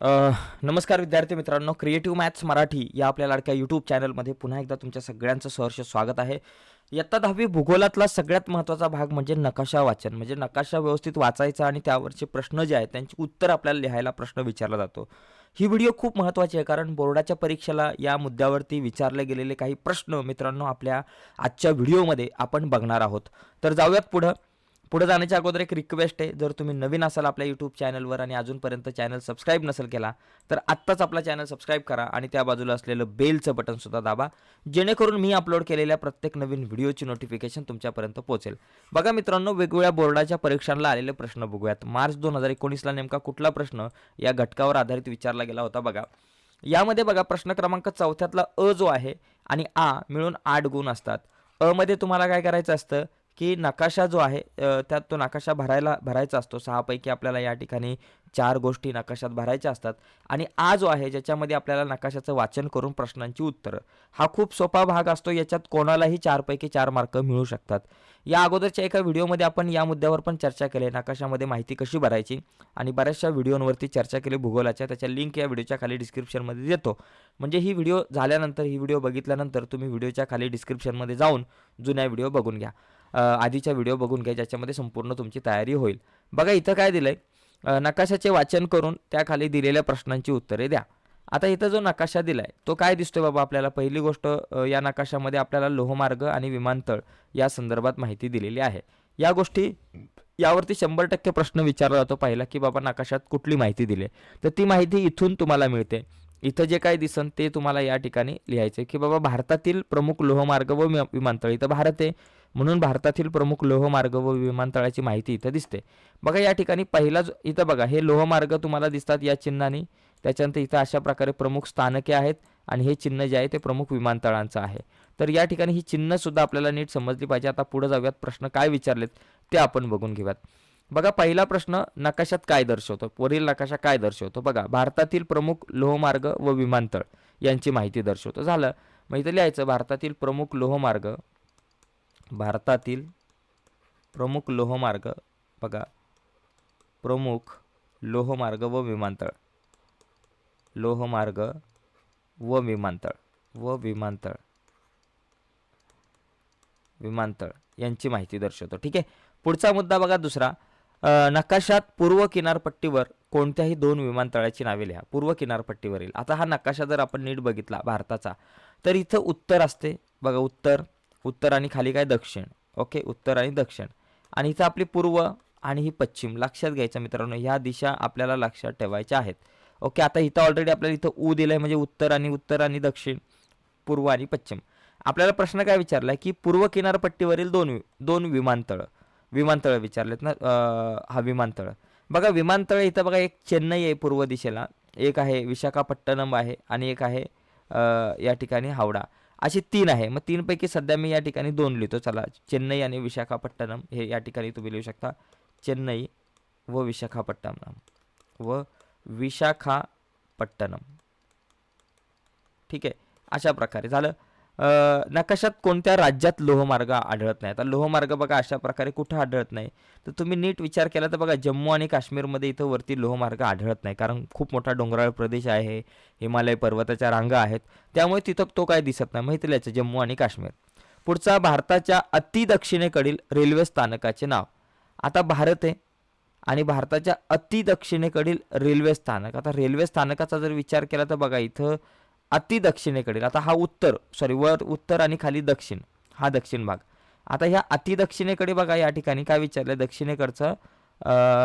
नमस्कार विद्यार्थी मित्रांनो क्रिएटिव्ह मॅथ्स मराठी या आपल्या लाडक्या यूट्यूब चॅनलमध्ये पुन्हा एकदा तुमच्या सगळ्यांचं सहर्ष स्वागत आहे. इयत्ता दहावी भूगोलातला सगळ्यात महत्त्वाचा भाग म्हणजे नकाशा वाचन. म्हणजे नकाशा व्यवस्थित वाचायचा आणि त्यावरचे प्रश्न जे आहेत त्यांची उत्तर आपल्याला लिहायला प्रश्न विचारला जातो. ही व्हिडिओ खूप महत्त्वाची आहे कारण बोर्डाच्या परीक्षेला या मुद्द्यावरती विचारले गेलेले काही प्रश्न मित्रांनो आपल्या आजच्या व्हिडिओमध्ये आपण बघणार आहोत. तर जाऊयात पुढं. पुढे जाण्याच्या अगोदर एक रिक्वेस्ट आहे. जर तुम्ही नवीन असाल आपल्या यूट्यूब चॅनलवर आणि अजूनपर्यंत चॅनल सबस्क्राईब नसेल केला तर आत्ताच आपला चॅनल सबस्क्राईब करा आणि त्या बाजूला असलेलं बेलचं बटनसुद्धा दाबा. जेणेकरून मी अपलोड केलेल्या प्रत्येक नवीन व्हिडिओची नोटिफिकेशन तुमच्यापर्यंत पोहोचेल. बघा मित्रांनो वेगवेगळ्या बोर्डाच्या परीक्षांना आलेले प्रश्न बघूयात. मार्च दोन हजार एकोणीसला नेमका कुठला प्रश्न या घटकावर आधारित विचारला गेला होता बघा. यामध्ये बघा प्रश्न क्रमांक चौथ्यातला अ जो आहे आणि आ मिळून आठ गुण असतात. अ मध्ये तुम्हाला काय करायचं असतं? की नकाशा जो आहे त्यात तो नकाशा भरायला भरायचा असतो. सहापैकी आपल्याला या ठिकाणी चार गोष्टी नकाशात भरायच्या असतात. आणि आ जो आहे ज्याच्यामध्ये आपल्याला नकाशाचं वाचन करून प्रश्नांची उत्तरं. हा खूप सोपा भाग असतो. याच्यात कोणालाही चारपैकी चार मार्क मिळू शकतात. या अगोदरच्या एका व्हिडिओमध्ये आपण या मुद्द्यावर पण चर्चा केली. आहे, नकाशामध्ये माहिती कशी भरायची आणि बऱ्याचशा व्हिडिओंवरती चर्चा केली भूगोलाच्या. त्याच्या लिंक या व्हिडिओच्या खाली डिस्क्रिप्शनमध्ये देतो. म्हणजे ही व्हिडिओ झाल्यानंतर ही व्हिडिओ बघितल्यानंतर तुम्ही व्हिडिओच्या खाली डिस्क्रिप्शनमध्ये जाऊन जुन्या व्हिडिओ बघून घ्या. आधीचा आधीच्या व्हिडिओ बघून घ्या ज्याच्यामध्ये संपूर्ण तुमची तयारी होईल. बघा इथं काय दिलं आहे नकाशाचे वाचन करून त्याखाली दिलेल्या प्रश्नांची उत्तरे द्या. आता इथं जो नकाशा दिला आहे तो काय दिसतोय बाबा आपल्याला? पहिली गोष्ट या नकाशामध्ये आपल्याला लोहमार्ग आणि विमानतळ या संदर्भात माहिती दिलेली आहे. या गोष्टी यावरती शंभर टक्के प्रश्न विचारला जातो पहिला की बाबा नकाशात कुठली माहिती दिली आहे. तर ती माहिती इथून तुम्हाला मिळते. इथं जे काय दिसन ते तुम्हाला या ठिकाणी लिहायचं की बाबा भारतातील प्रमुख लोहमार्ग व विमा- विमानतळ इथं भारत आहे. म्हणून भारतातील प्रमुख लोहमार्ग व विमानतळाची माहिती इथं दिसते. बघा या ठिकाणी पहिला इथं बघा हे लोहमार्ग तुम्हाला दिसतात या चिन्हाने. त्याच्यानंतर इथं अशा प्रकारे प्रमुख स्थानके आहेत आणि हे चिन्ह जे आहे ते प्रमुख विमानतळांचं आहे. तर या ठिकाणी ही चिन्हसुद्धा आपल्याला नीट समजली पाहिजे. आता पुढे जाऊयात प्रश्न काय विचारलेत ते आपण बघून घेऊयात. बघा पहिला प्रश्न नकाशात काय दर्शवतो? वरील नकाशा काय दर्शवतो? बघा भारतातील प्रमुख लोहमार्ग व विमानतळ यांची माहिती दर्शवतो. झालं. मग इथं लिहायचं भारतातील प्रमुख लोहमार्ग भारतातील प्रमुख लोहमार्ग बघा. प्रमुख लोहमार्ग व विमानतळ. लोहमार्ग व विमानतळ व विमानतळ. विमानतळ यांची माहिती दर्शवतो. ठीक आहे? पुढचा मुद्दा बघा दुसरा. नकाशात पूर्व किनारपट्टीवर कोणत्याही दोन विमानतळाची नावे लिहा. पूर्व किनारपट्टीवरील. आता हा नकाशा जर आपण नीट बघितला भारताचा तर इथं उत्तर असते. बघा उत्तर. उत्तर आणि खाली काय दक्षिण? ओके उत्तर आणि दक्षिण. आणि इथं आपली पूर्व आणि ही पश्चिम लक्षात घ्यायचं मित्रांनो ह्या दिशा आपल्याला लक्षात ठेवायच्या आहेत. ओके आता इथं ऑलरेडी आपल्याला इथं ऊ दिलं आहे म्हणजे उत्तर आणि उत्तर आणि दक्षिण पूर्व आणि पश्चिम. आपल्याला प्रश्न काय विचारला की पूर्व किनारपट्टीवरील दोन वि- दोन विमानतळ विमानतळ विचारलेत ना हा विमानतळ. बघा विमानतळ इथं बघा एक चेन्नई आहे पूर्व दिशेला. एक आहे विशाखापट्टणम आहे आणि एक आहे या ठिकाणी हावडा. अशी तीन आहे. मग तीनपैकी सध्या मी या ठिकाणी दोन लिहितो. चला चेन्नई आणि विशाखापट्टणम हे या ठिकाणी तुम्ही लिहू शकता. चेन्नई व विशाखापट्टणम व विशाखापट्टणम. ठीक आहे? अशा प्रकारे. झालं? नकाशात कोणत्या राज्यात लोहमार्ग आढळत नाही? आता लोहमार्ग बघा अशा प्रकारे कुठं आढळत नाही. तर तुम्ही नीट विचार केला तर बघा जम्मू आणि काश्मीरमध्ये इथं वरती लोहमार्ग आढळत नाही. कारण खूप मोठा डोंगराळ प्रदेश आहे हिमालय पर्वताच्या रांगा आहेत. त्यामुळे तिथं तो काय दिसत नाही. माहिती याचं जम्मू आणि काश्मीर. पुढचा भारताच्या अति दक्षिणेकडील रेल्वे स्थानकाचे नाव. आता भारत आहे आणि भारताच्या अति दक्षिणेकडील रेल्वे स्थानक. आता रेल्वे स्थानकाचा जर विचार केला तर बघा इथं अति दक्षिणेकडील आता हा उत्तर सॉरी वर उत्तर आणि खाली दक्षिण. हा दक्षिण भाग. आता ह्या अति दक्षिणेकडे बघा या ठिकाणी काय विचारलं? दक्षिणेकडचं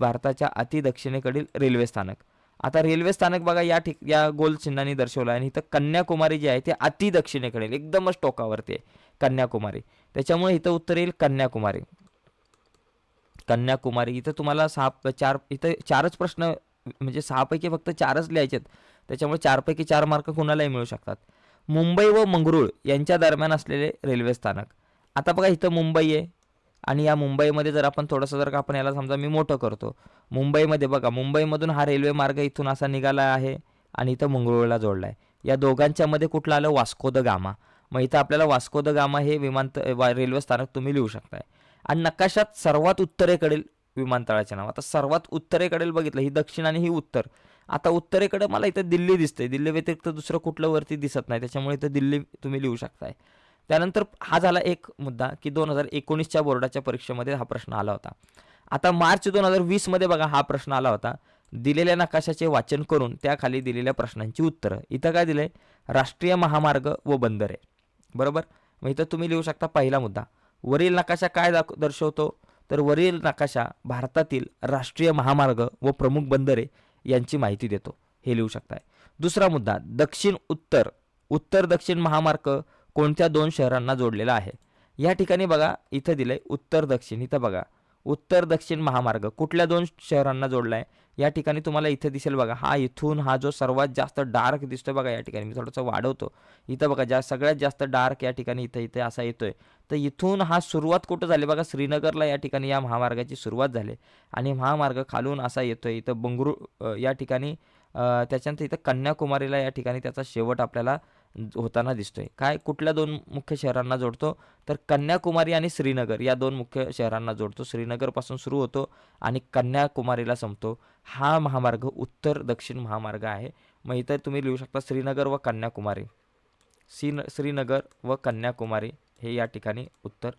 भारताच्या अति दक्षिणेकडील रेल्वे स्थानक. आता रेल्वे स्थानक बघा या ठिक या गोल चिन्हाने दर्शवलं आहे आणि इथं कन्याकुमारी जे आहे ते अति दक्षिणेकडील एकदमच टोकावरती आहे कन्याकुमारी. त्याच्यामुळे इथं उत्तर येईल कन्याकुमारी. कन्याकुमारी. इथं तुम्हाला सहा चार इथं चारच प्रश्न म्हणजे सहापैकी फक्त चारच लिहायचे आहेत त्याच्यामुळे चारपैकी चार मार्क कुणालाही मिळू शकतात. मुंबई व मंगरूळ यांच्या दरम्यान असलेले रेल्वे स्थानक. आता बघा इथं मुंबई आहे. आणि या मुंबईमध्ये जर आपण थोडंसं जर का आपण याला समजा मी मोठं करतो. मुंबईमध्ये बघा मुंबईमधून हा रेल्वे मार्ग इथून असा निघाला आहे आणि इथं मंगरूळला जोडला आहे या दोघांच्यामध्ये कुठलं आलं? Vasco da Gama. मग इथं आपल्याला वास्को द गामा हे विमानत वा- रेल्वे स्थानक तुम्ही लिहू शकताय. आणि नकाशात सर्वात उत्तरेकडील विमानतळाचे नाव. आता सर्वात उत्तरेकडील बघितलं ही दक्षिण आणि ही उत्तर. आता उत्तरेकडे मला इथं दिल्ली दिसते दिल्ली व्यतिरिक्त दुसरं कुठलं वरती दिसत नाही. त्याच्यामुळे इथं दिल्ली तुम्ही लिहू शकताय. त्यानंतर हा झाला एक मुद्दा की दोन हजार एकोणीसच्या बोर्डाच्या परीक्षेमध्ये हा प्रश्न आला होता. आता मार्च दोन हजार वीसमध्ये बघा हा प्रश्न आला होता. दिलेल्या नकाशाचे वाचन करून त्याखाली दिलेल्या प्रश्नांची उत्तरं. इथं काय दिलंय? राष्ट्रीय महामार्ग व बंदरे. बरोबर? मग इथं तुम्ही लिहू शकता पहिला मुद्दा. वरील नकाशा काय दाख दर्शवतो? तर वरील नकाशा भारतातील राष्ट्रीय महामार्ग व प्रमुख बंदरे यांची माहिती देतो. हे लिहू शकताय. दुसरा मुद्दा दक्षिण उत्तर. उत्तर दक्षिण महामार्ग कोणत्या दोन शहरांना जोडलेला आहे? या ठिकाणी बघा इथं दिलंय उत्तर दक्षिण. इथं बघा उत्तर दक्षिण महामार्ग. कुठल्या दोन शहरांना जोडला आहे या ठिकाणी तुम्हाला इथे दिसेल बघा. हा इथून हा जो सर्वात जास्त डार्क दिसतोय बघा या ठिकाणी. मी थोडंसं वाढवतो. इथं बघा ज्या सगळ्यात जास्त डार्क या ठिकाणी इथं इथे असा येतोय. तर इथून हा सुरुवात कुठं झाली? बघा श्रीनगरला या ठिकाणी या महामार्गाची सुरुवात झाली. आणि महामार्ग खालून असा येतोय. इथं बंगरू या ठिकाणी त्याच्यानंतर इथं कन्याकुमारीला या ठिकाणी त्याचा शेवट आपल्याला होताना दिसतोय. काय? कुठल्या दोन मुख्य शहरांना जोडतो? तर कन्याकुमारी आणि श्रीनगर. या दोन मुख्य शहरांना जोडतो. श्रीनगरपासून सुरू होतो आणि कन्याकुमारीला संपतो. हा महामार्ग उत्तर दक्षिण महामार्ग आहे. मग इथं तुम्ही लिहू शकता श्रीनगर व कन्याकुमारी. श्रीन श्रीनगर व कन्याकुमारी हे या ठिकाणी उत्तर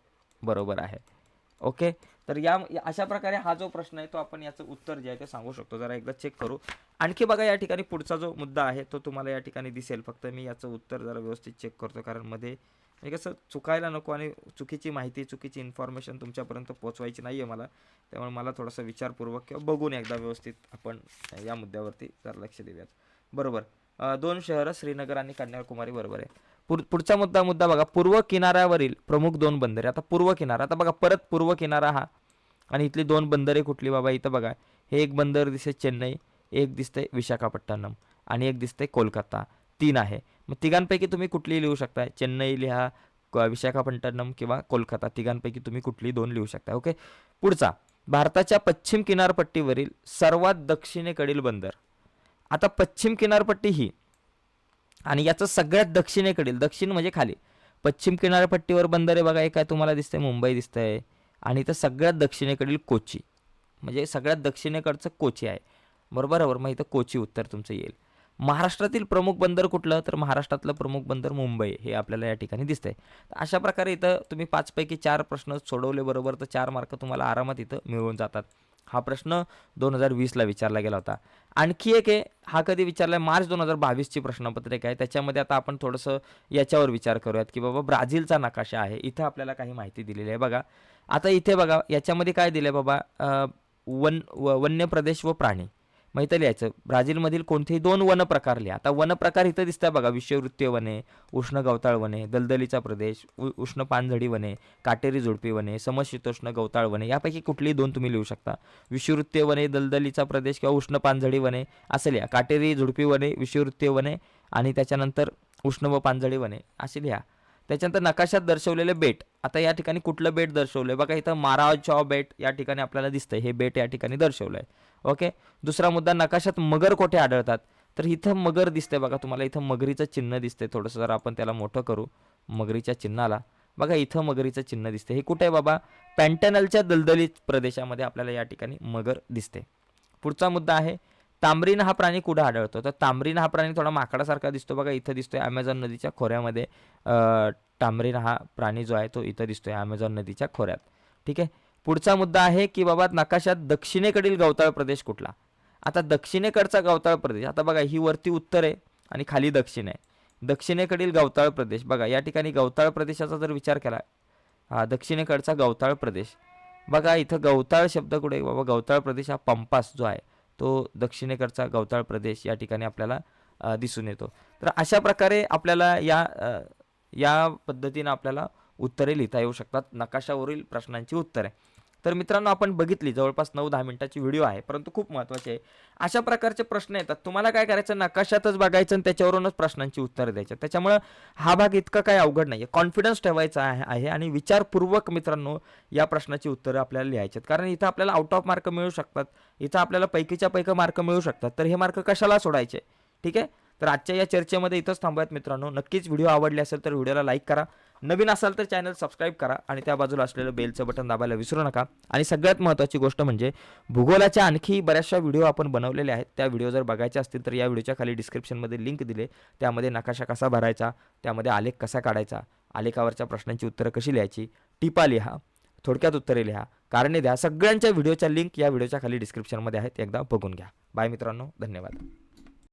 बरोबर आहे. ओके? तर या अशा प्रकारे हा जो प्रश्न आहे तो आपण याचं उत्तर जे आहे ते सांगू शकतो. जरा एकदा चेक करू. आणखी बघा या ठिकाणी पुढचा जो मुद्दा आहे तो तुम्हाला या ठिकाणी दिसेल. फक्त मी याचं उत्तर जरा व्यवस्थित चेक करतो कारण मध्ये म्हणजे कसं चुकायला नको आणि चुकीची माहिती चुकीची इन्फॉर्मेशन तुमच्यापर्यंत पोचवायची नाही आहे मला. त्यामुळे मला थोडासा विचारपूर्वक किंवा बघून एकदा व्यवस्थित आपण या मुद्द्यावरती जरा लक्ष देऊयात. बरोबर. दोन शहरं श्रीनगर आणि कन्याकुमारी बरोबर आहे. पुढचा मुद्दा मुद्दा बघा. पूर्व किनाऱ्यावरील प्रमुख दोन बंदरे. आता पूर्व किनारा. आता बघा परत पूर्व किनारा हा. आणि इथली दोन बंदरे कुठली? बाबा इथं बघा. हे एक बंदर दिसते चेन्नई एक दिसतंय विशाखापट्टणम आणि एक दिसतंय कोलकाता. तीन आहे. मग तिघांपैकी तुम्ही कुठली लिहू शकताय. चेन्नई लिहा क- विशाखापट्टणम किंवा कोलकाता. तिघांपैकी तुम्ही कुठली दोन लिहू शकता ओके? पुढचा. भारताच्या पश्चिम किनारपट्टीवरील सर्वात दक्षिणेकडील बंदर. आता पश्चिम किनारपट्टी ही. आणि याचं सगळ्यात दक्षिणेकडील दक्षिण म्हणजे खाली. पश्चिम किनारपट्टीवर बंदर आहे बघा एक काय तुम्हाला दिसतंय? मुंबई दिसतंय. आणि इथं सगळ्यात दक्षिणेकडील कोची. म्हणजे सगळ्यात दक्षिणेकडचं कोची आहे. बरोबर बरोबर. मग इथं कोची उत्तर तुमचं येईल. महाराष्ट्रातील प्रमुख बंदर कुठलं? तर महाराष्ट्रातलं प्रमुख बंदर मुंबई हे आपल्याला या ठिकाणी दिसतंय. तर अशा प्रकारे इथं तुम्ही पाचपैकी चार प्रश्न सोडवले बरोबर तर चार मार्क तुम्हाला आरामात इथं मिळून जातात. हा प्रश्न दोन हजार वीसला विचारला गेला होता. आणखी एक आहे हा कधी विचारला आहे मार्च दोन हजार बावीसची प्रश्नपत्रिका आहे. त्याच्यामध्ये आता आपण थोडंसं याच्यावर विचार करूयात की बाबा ब्राझीलचा नकाशा आहे. इथं आपल्याला काही माहिती दिलेली आहे. बघा आता इथे बघा याच्यामध्ये काय दिलं आहे बाबा वन व वन्य प्रदेश व प्राणी. मग इथं लिहायचं ब्राझीलमधील कोणतेही दोन वन प्रकार लिहा. आता वन प्रकार इथं दिसतंय बघा. विषववृत्तीय वने उष्ण गवताळ वने दलदलीचा प्रदेश उ- उष्ण पानझडी वने काटेरी झुडपी वने समशीतोष्ण गवताळ वने यापैकी कुठलीही दोन तुम्ही लिहू शकता. विषुवृत्तीय वने दलदलीचा प्रदेश किंवा उष्ण पानझडी वने असं लिहा. काटेरी झुडपी वने विषुवृत्तीय वने आणि त्याच्यानंतर उष्ण व पानझडी वने असे लिहा. त्याच्यानंतर नकाशात दर्शवलेले बेट. आता या ठिकाणी कुठलं बेट दर्शवलं आहे बघा इथं माराचॉ बेट या ठिकाणी आपल्याला दिसतंय. हे बेट या ठिकाणी दर्शवलं आहे ओके? दुसरा मुद्दा नकाशात मगर कोठे आढळतात? तर इथं मगर दिसतंय बघा तुम्हाला. इथं मगरीचं चिन्ह दिसतंय थोडंसं. जर आपण त्याला मोठं करू. मगरीच्या चिन्हाला. बघा इथं मगरीचं चिन्ह दिसते हे कुठे आहे बाबा? पॅन्टनलच्या दलदलीत प्रदेशामध्ये आपल्याला या ठिकाणी मगर दिसते पुढचा मुद्दा आहे. तांबरीन हा प्राणी कुठं आढळतो? तर तांबरीन हा प्राणी थोडा माकडासारखा दिसतो बघा. इथं दिसतोय ॲमेझॉन नदीच्या खोऱ्यामध्ये. तांबरीन हा प्राणी जो आहे तो इथं दिसतोय ॲमेझॉन नदीच्या खोऱ्यात. ठीक आहे? पुढचा मुद्दा आहे की बाबा नकाशात दक्षिणेकडील गवताळ प्रदेश कुठला? आता दक्षिणेकडचा गवताळ प्रदेश आता बघा ही वरती उत्तर आहे आणि खाली दक्षिण आहे. दक्षिणेकडील गवताळ प्रदेश बघा या ठिकाणी गवताळ प्रदेशाचा जर विचार केला हा दक्षिणेकडचा गवताळ प्रदेश. बघा इथं गवताळ शब्द कुठे बाबा गवताळ प्रदेश हा पंपास जो आहे तो दक्षिणेकडचा गवताळ प्रदेश या ठिकाणी आपल्याला दिसून येतो. तर अशा प्रकारे आपल्याला या या पद्धतीनं आपल्याला उत्तरे लिहिता येऊ शकतात. नकाशावरील प्रश्नांची उत्तरे. तर मित्रांनो आपण बघितली जवळपास नऊ दहा मिनिटाची व्हिडिओ आहे परंतु खूप महत्त्वाचे आहे. अशा प्रकारचे प्रश्न येतात. तुम्हाला काय करायचं? नकाशातच बघायचं आणि त्याच्यावरूनच प्रश्नांची उत्तरं द्यायची. त्याच्यामुळं हा भाग इतका काही अवघड नाही आहे कॉन्फिडन्स ठेवायचा आहे आहे आणि विचारपूर्वक मित्रांनो या प्रश्नाची उत्तरं आपल्याला लिहायची आहेत कारण इथं आपल्याला आउट ऑफ मार्क मिळू शकतात. इथं आपल्याला पैकीच्या पैकी मार्क मिळू शकतात. तर हे मार्क कशाला सोडायचे? ठीक आहे? तर आजच्या या चर्चेमध्ये इथंच थांबूयात मित्रांनो. नक्कीच व्हिडिओ आवडले असेल तर व्हिडिओला लाईक करा. नवीन असाल तर चॅनल सबस्क्राईब करा आणि त्या बाजूला असलेलं बेलचं बटन दाबायला विसरू नका. आणि सगळ्यात महत्त्वाची गोष्ट म्हणजे भूगोलाच्या आणखी बऱ्याचशा व्हिडिओ आपण बनवलेले आहेत. त्या व्हिडिओ जर बघायचे असतील तर या व्हिडिओच्या खाली डिस्क्रिप्शनमध्ये लिंक दिले. त्यामध्ये नकाशा कसा भरायचा? त्यामध्ये आलेख कसा काढायचा? आलेखावरच्या प्रश्नांची उत्तरं कशी लिहायची? टिपा लिहा थोडक्यात उत्तरे लिहा कारणे द्या. सगळ्यांच्या व्हिडिओच्या लिंक या व्हिडिओच्या खाली डिस्क्रिप्शनमध्ये आहेत. एकदा बघून घ्या. बाय मित्रांनो धन्यवाद.